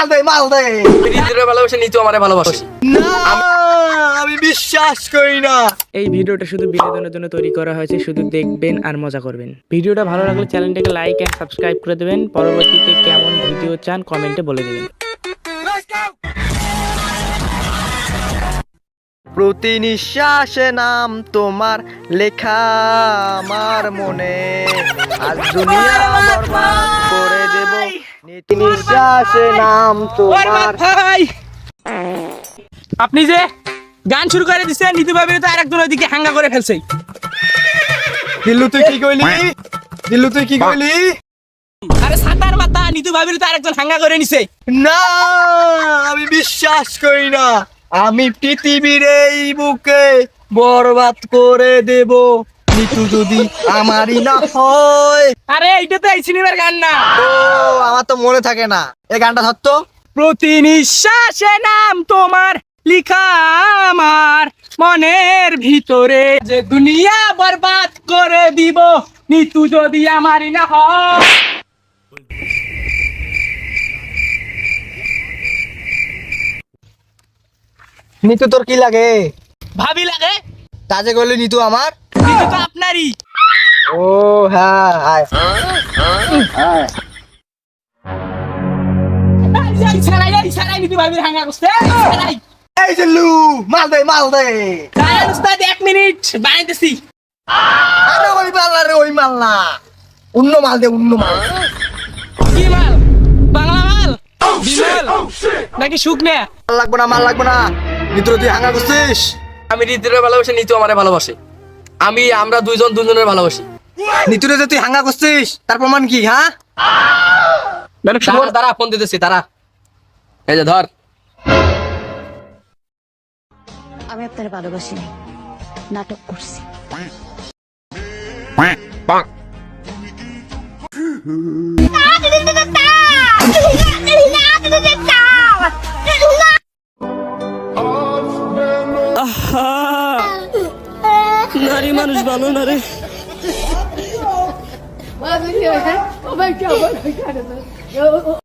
মাল দে মাল দে। হৃদয়ের ভালোবাসে নিতু আমারে ভালোবাসে। না আমি বিশ্বাস করি না। এই ভিডিওটা শুধু বিনোদনের জন্য তৈরি করা হয়েছে শুধু দেখবেন আর মজা করবেন। ভিডিওটা ভালো লাগলে চ্যানেলটাকে লাইক অ্যান্ড সাবস্ক্রাইব করে দেবেন। পরবর্তীতে কেমন ভিডিও চান কমেন্টে বলে দেবেন। প্রতি নিঃশ্বাসে নাম তোমার লেখা আমার মনে। আজ দুনিয়া বরবাদ করে নিঃশ্বাসে নাম তোমার। ভাই। আপনি যে গান শুরু করে নিতু তো আরেকজন ওইদিকে হাঙ্গা করে ফেলছে। দিল্লু তুই কি কইলি? দিল্লু তুই কি কইলি? আরে সাতার মাথা নিতু ভাবির তো আরেকজন হাঙ্গা করে নিছে। না আমি বিশ্বাস করি না। আমি পৃথিবীর এই বুকে বরবাদ করে দেব। নিতু যদি আমারই না হয়। আরে এইটা তো এই সিনেমার গান না। ও আমার তো মনে থাকে না। এই গানটা ধরত প্রতি নিঃশ্বাসে নাম তোমার লিখা আমার মনের ভিতরে। যে দুনিয়া বরবাদ করে দিব নিতু যদি আমারই না হয়। নিতু তোর কি লাগে? ভাবি লাগে। তাজে গলি নিতু আমার? নিতু তো আপনারই। ও হ্যাঁ আয়। এই ছাড়াই ছাড়াই নিতু ভাবির হাঙ্গা করছে ছাড়াই। এই যে লু মাল দে মাল দে। দাঁড়ান উস্তাদ এক মিনিট বানাইতেছি আরে ওই মাল না রে ওই মাল না। অন্য মাল দে অন্য মাল। কি মাল? বাংলা মাল? বিমল নাকি শুকনে? মাল লাগবো না মাল লাগবো না। নিতু তুই হাঙ্গা করছিস? আমি হৃদয়ের ভালোবাসে নিতু আমারে ভালোবাসে। আমি আমরা দুইজন দুজনের ভালোবাসি। নিতুরে যে তুই হাঙ্গা করছিস তার প্রমাণ কি হ্যাঁ? তারা তারা ফোন দিতেছি তারা এই যে ধর। আমি আপনার ভালোবাসি নাই নাটক করছি। নারী মানুষ ভালো না রে। My god.